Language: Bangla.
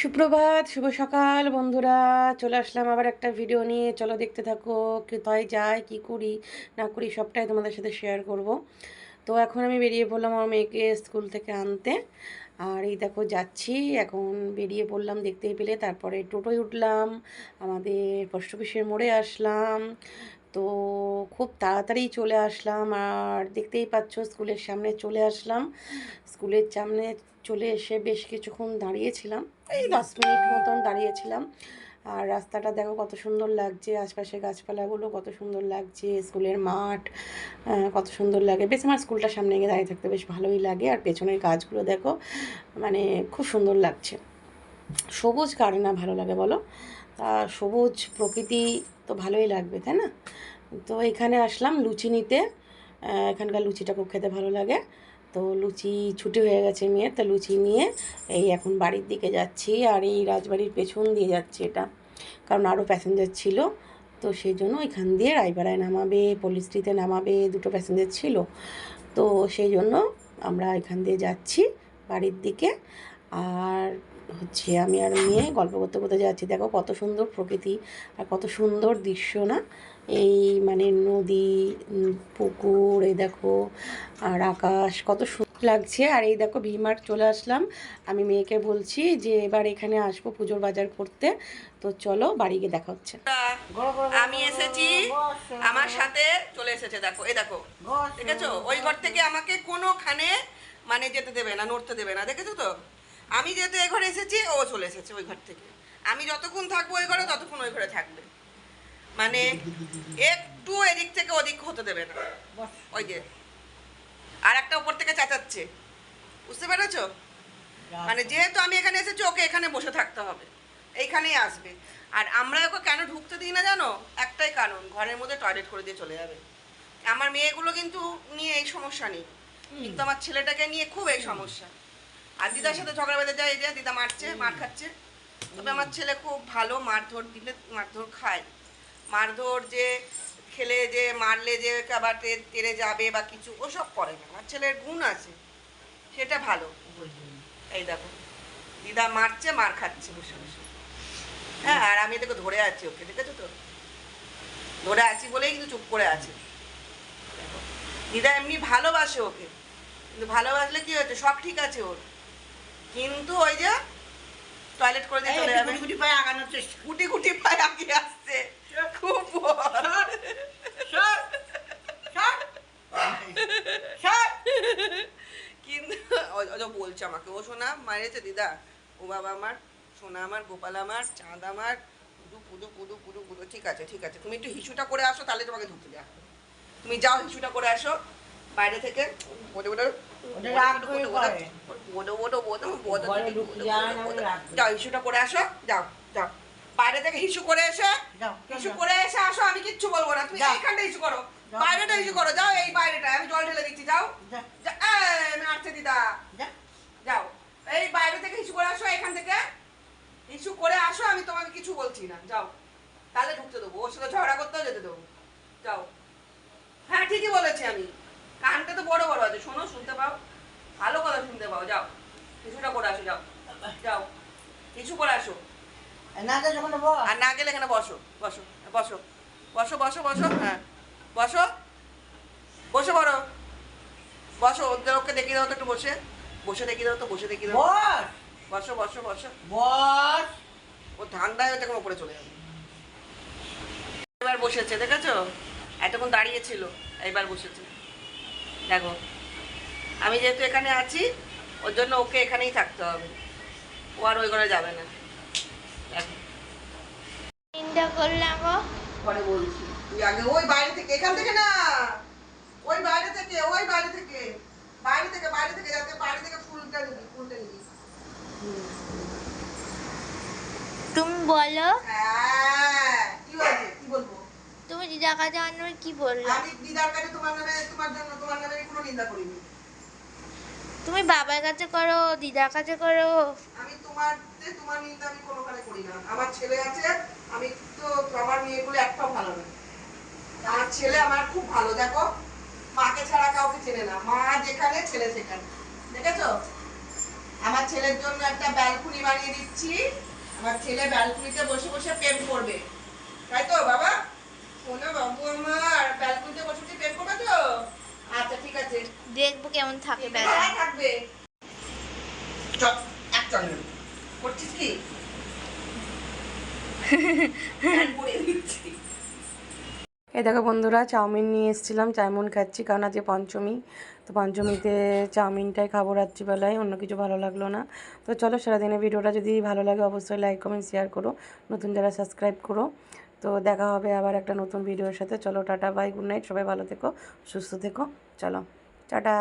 সুপ্রভাত, শুভ সকাল বন্ধুরা। চলে আসলাম আবার একটা ভিডিও নিয়ে। চলো দেখতে থাকো কোথায় যাই, কি করি, না করি, সবটাই তোমাদের সাথে শেয়ার করব। তো এখন আমি বেরিয়ে পড়লাম আমার মেয়েকে স্কুল থেকে আনতে। আর এই দেখো যাচ্ছি, এখন বেরিয়ে পড়লাম দেখতেই পেলে। তারপরে টোটোয় উঠলাম, আমাদের পোস্ট অফিসের মোড়ে আসলাম। তো খুব তাড়াতাড়ি চলে আসলাম আর দেখতেই পাচ্ছ স্কুলের সামনে চলে আসলাম। স্কুলের সামনে চলে এসে বেশ কিছুক্ষণ দাঁড়িয়েছিলাম। এই দশ মিনিট মতন দাঁড়িয়েছিলাম। আর রাস্তাটা দেখো কত সুন্দর লাগছে আশপাশে গাছপালাগুলো কত সুন্দর লাগছে, স্কুলের মাঠ কত সুন্দর লাগে। বেশ আমার স্কুলটার সামনে গিয়ে দাঁড়িয়ে থাকতে বেশ ভালোই লাগে। আর পেছনের গাছগুলো দেখো মানে খুব সুন্দর লাগছে। সবুজ কারে না ভালো লাগে বলো? তা সবুজ প্রকৃতি তো ভালোই লাগবে, তাই না? তো এখানে আসলাম লুচি নিতে। এখানকার লুচিটা খুব খেতে ভালো লাগে। তো লুচি ছুটি হয়ে গেছে মেয়ের, তো লুচি নিয়ে এই এখন বাড়ির দিকে যাচ্ছি আর এই রাজবাড়ির পেছন দিয়ে যাচ্ছি এটা। কারণ আরও প্যাসেঞ্জার ছিল, তো সেই জন্য এখান দিয়ে রায়পাড়ায় নামাবে পলিস্ট্রিতে নামাবে, দুটো প্যাসেঞ্জার ছিল। তো সেই জন্য আমরা এখান দিয়ে যাচ্ছি বাড়ির দিকে। আর হচ্ছে আমি আর মেয়ে গল্প করতে করতে যাচ্ছি। দেখো কত সুন্দর প্রকৃতি আর কত সুন্দর দৃশ্য না? এই মানে নদী, পুকুর, এই দেখো, আর আকাশ কত লাগছে। আর এই দেখো ভিমার্ট চলে আসলাম। আমি মেয়েকে বলছি যে এবার এখানে আসব পুজোর বাজার করতে। তো চলো বাড়ি গিয়ে দেখা হচ্ছে। আমি এসেছি। আমার সাথে চলে এসেছে, দেখো, এই দেখো। ঠিক আছে ওই ঘর থেকে আমাকে কোনোখানে মানে যেতে দেবে না, নড়তে দেবে না। দেখেছ তো? আমি যেহেতু এ ঘরে এসেছি ও চলে এসেছে ওই ঘর থেকে। আমি যতক্ষণ থাকব ওই ঘরে ততক্ষণ ওই ঘরে থাকবে। মানে একটু এদিক থেকে ওদিক হতে দেবে না। ওই যে। আর একটা উপর থেকে চেঁচাচ্ছে। বুঝতে পেরেছ? মানে যেহেতু আমি এখানে এসেছি ওকে এখানে বসে থাকতে হবে। এইখানেই আসবে। আর আমরা ওকে কেন ঢুকতে দিই না জানো? একটাই কারণ ঘরের মধ্যে টয়লেট করে দিয়ে চলে যাবে। আমার মেয়েগুলো কিন্তু নিয়ে এই সমস্যা নেই। কিন্তু আমার ছেলেটাকে নিয়ে খুব এই সমস্যা। আর দিদার সাথে ঝগড়া বেঁধে যায় এই যে, দিদা মারছে, মার খাচ্ছে। তবে আমার ছেলে খুব ভালো মারধর দিলে মারধর খায়। মারধর যে খেলে যে, মারলে যে আবার তে- তেড়ে যাবে বা কিছু, ওসব করে না। আমার ছেলের গুণ আছে, সেটা ভালো। এই দেখো, দিদা মারছে, মার খাচ্ছে। বসে বসে হ্যাঁ আর আমি তোকে ধরে আছি ওকে, দেখেছ তো? ধরে আছি বলেই কিন্তু চুপ করে আছে। দিদা এমনি ভালোবাসে ওকে, কিন্তু ভালোবাসলে কি হয়েছে? সব ঠিক আছে ওর। কিন্তু ওই যে টয়লেট করে দিয়ে চলে যাবে। গুটি পায়ে আগানোর চেষ্টা গুটি গুটি পায়ে আগিয়ে আসছে। খুব কিন্তু বলছে আমাকে ও সোনা মারেছে দিদা। ও বাবা আমার সোনা আমার গোপাল আমার চাঁদ আমার। পুদু পুদু পুদু পুদু পুদু। ঠিক আছে ঠিক আছে। তুমি একটু হিসুটা করে আসো তাহলে তোমাকে ঢুকতে দেওয়া তুমি যাও হিসুটা করে আসো। বাইরে থেকে ওটা রাগ করে না, ওরা রাগ করে। যাও হিসুটা করে আসো যাও যাও। বাইরে থেকে হিসু করে এসে হিসু করে এসে আসো আমি কিচ্ছু বলব না। তুমি। এইখানটা হিসু করো বাইরেটা হিসু করো যাও এই বাইরেটা আমি জল ঢেলে দিচ্ছি যাও। আসছে দিদা। যাও। এই বাইরে থেকে হিসু করে আসো এখান থেকে। হিসু করে আসো আমি তোমাকে কিছু বলছি না যাও। তাহলে ঢুকতে দেবো ওর সাথে ঝগড়া করতেও যেতে দেবো। যাও। হ্যাঁ ঠিকই বলেছি আমি। কানটা তো বড় বড় আছে শোনো শুনতে পাও। ভালো কথা শুনতে পাও যাও। কিছুটা করে আসো যাও। যাও। কিছু করে আসো। আর না গেলে এখানে বসো বসো বসো। বসো বসো বসো হ্যাঁ। বসো। বসে পড়ো। বসো ওদের ওকে দেখিয়ে দাও তো একটু বসে। বসে দেখিয়ে দাও তো বসে দেখিয়ে দাও। বস। বসো বসো বসো। ও ঠান্ডায় হয়তো এখন উপরে চলে যাবে। এবার বসেছে দেখেছ? এতক্ষণ দাঁড়িয়ে ছিল এইবার বসেছে। দেখো। আমি যেহেতু এখানে আছি ওর জন্য ওকে এখানেই থাকতে হবে। ও আর ওই ঘরে যাবে না। দেখো। করলাম পরে বলছি। তুই আগে ওই বাইরে থেকে এখান থেকে না। ওই বাইরে থেকে ওই বাইরে থেকে। বাইরে থেকে বাইরে থেকে যাতে বাইরে থেকে ফুলটা নিবি ফুলটা নিবি। তুমি বলো। হ্যাঁ কি হয়েছে? কি বলব? তুমি দিদা কাছে আমার নামে কি বলল? আমি দিদার কাছে তোমার নামে তোমার জন্য তোমার নামে কোনো নিন্দা করিনি। তুমি বাবার কাছে করো, দিদার কাছে করো। আমি তোমার তোমার নিন্দা আমি কোনো কোনোখানে করি না। আমার ছেলে আছে, আমি তো আমার মেয়েগুলো একটাও ভালো না। আমার ছেলে আমার খুব ভালো, দেখো। মাকে ছাড়া কাউকে চেনে না। মা যেখানে, ছেলে সেখানে। দেখেছ? আমার ছেলের জন্য একটা ব্যালকনি বানিয়ে দিচ্ছি। আমার ছেলে ব্যালকনিতে বসে বসে প্রেম করবে। তাই তো, বাবা? শোনো বাবু আমার, ব্যালকনিতে বসে বসে প্রেম করবে তো? আচ্ছা ঠিক আছে। দেখব কেমন থাকে হ্যাঁ, থাকবে। চল এক চল করছিস কি? এই দেখো বন্ধুরা চাউমিন নিয়ে এসেছিলাম। চাউমিন খাচ্ছি কারণ আজকে পঞ্চমী। তো পঞ্চমীতে চাউমিনটাই খাব রাত্রিবেলায় অন্য কিছু ভালো লাগল না। তো চলো সারাদিনের ভিডিওটা যদি ভালো লাগে অবশ্যই লাইক কমেন্ট শেয়ার করো। নতুন যারা সাবস্ক্রাইব করো। তো দেখা হবে আবার একটা নতুন ভিডিওর সাথে। চলো টাটা, বাই, গুড নাইট, সবাই ভালো থেকো, সুস্থ থেকো। চলো, টাটা।